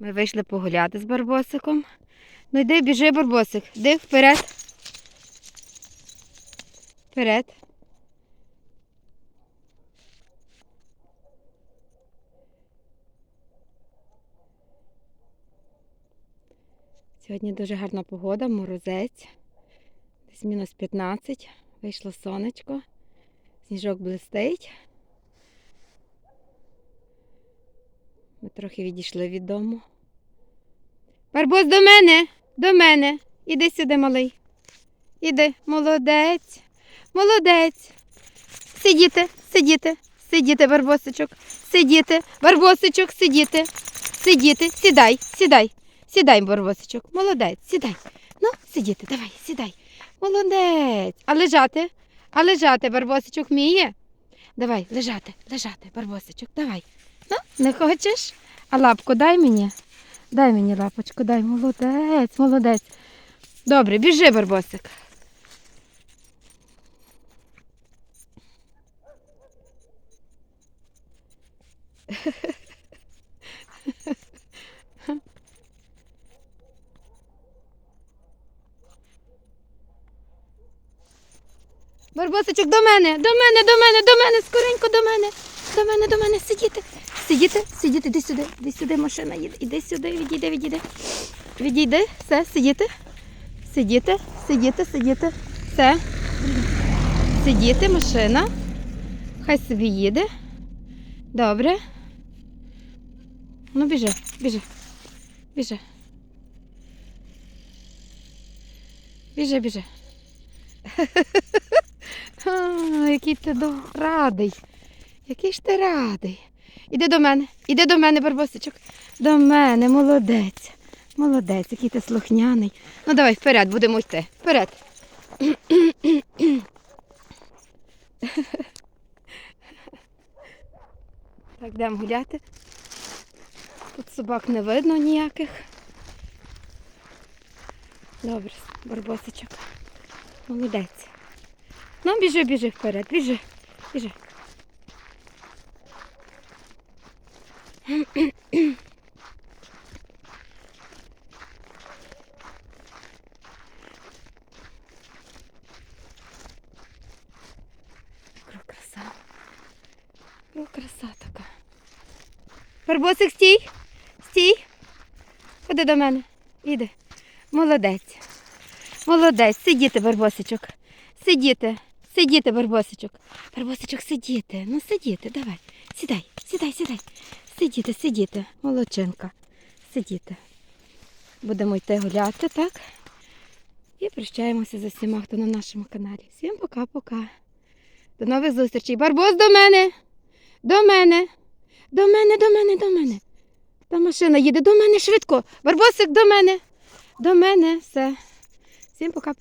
Ми вийшли погуляти з барбосиком. Ну йди, біжи, барбосик. Йди вперед. Вперед. Сьогодні дуже гарна погода, морозець. Десь мінус 15. Вийшло сонечко. Сніжок блистить. Ми трохи відійшли від дому. Барбос, до мене, до мене. Іди сюди, малий. Іди, молодець, молодець. Сидіти, сидіти, сидіти, барбосичок, сидіти, барбосичок, сидіти, сидіти, сідай, сідай, сідай, барбосичок, молодець, сідай. Ну, сидіти, давай, сідай. Молодець. А лежати? А лежати, барбосичок вміє? Давай, лежати, лежати, барбосичок, давай. Ну, не хочеш? А лапку дай мені. Дай мені лапочку, дай, молодець, молодець. Добре, біжи, барбосик. Барбосичок, до мене, до мене, до мене, до мене, скоренько до мене. До мене, до мене, сидіти. Сидіти, сидіти, іди сюди, іди сюди, машина їде. Іди сюди, відійди, відійди. Відійди, все, сидіти. Сидіти, сидіти, сидіти. Все. Сидіти, машина. Хай собі їде. Добре. Ну, біжи, біжи. Біжи. Біжи, біжи. Який ти радий. Який ж ти радий. Іди до мене, іди до мене, Барбосичок. До мене, молодець. Молодець, який ти слухняний. Ну давай вперед, будемо йти. Вперед. Так, йдемо гуляти. Тут собак не видно ніяких. Добре, Барбосичок. Молодець. Ну, біжи, біжи вперед, біжи, біжи. Краса. Яка краса така. Барбосик, стій. Стій. Ходи до мене. Іди. Молодець. Молодець. Сидіти, Барбосичок. Сидіти. Сидіти, Барбосичок. Барбосичок, сидіти. Ну сидіти, давай. Сідай, сідай, сідай. Сидіти, сидіти. Молодчинка. Сидіти. Будемо йти гуляти, так? І прощаємося з усіма, хто на нашому каналі. Всім пока-пока. До нових зустрічей. Барбос до мене. До мене. До мене, до мене, до мене. Та машина їде до мене швидко. Барбосик до мене. До мене. Все. Всім пока.